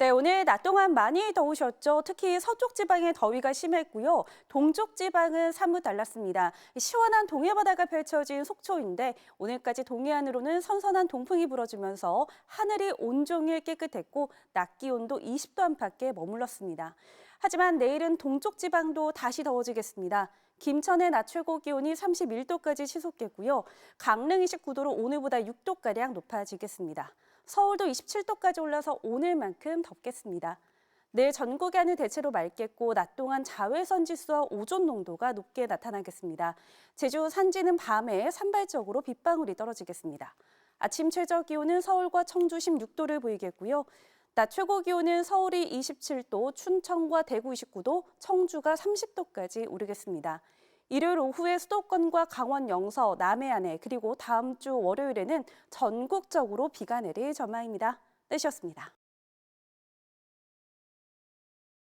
네, 오늘 낮 동안 많이 더우셨죠. 특히 서쪽 지방의 더위가 심했고요. 동쪽 지방은 사뭇 달랐습니다. 시원한 동해바다가 펼쳐진 속초인데 오늘까지 동해안으로는 선선한 동풍이 불어주면서 하늘이 온종일 깨끗했고 낮 기온도 20도 안팎에 머물렀습니다. 하지만 내일은 동쪽 지방도 다시 더워지겠습니다. 김천의 낮 최고 기온이 31도까지 치솟겠고요. 강릉 29도로 오늘보다 6도가량 높아지겠습니다. 서울도 27도까지 올라서 오늘만큼 덥겠습니다. 내일 하늘 대체로 맑겠고 낮 동안 자외선 지수와 오존 농도가 높게 나타나겠습니다. 제주 산지는 밤에 산발적으로 빗방울이 떨어지겠습니다. 아침 최저 기온은 서울과 청주 16도를 보이겠고요. 낮 최고 기온은 서울이 27도, 춘천과 대구 29도, 청주가 30도까지 오르겠습니다. 일요일 오후에 수도권과 강원 영서, 남해안에 그리고 다음 주 월요일에는 전국적으로 비가 내릴 전망입니다. 뜻이었습니다.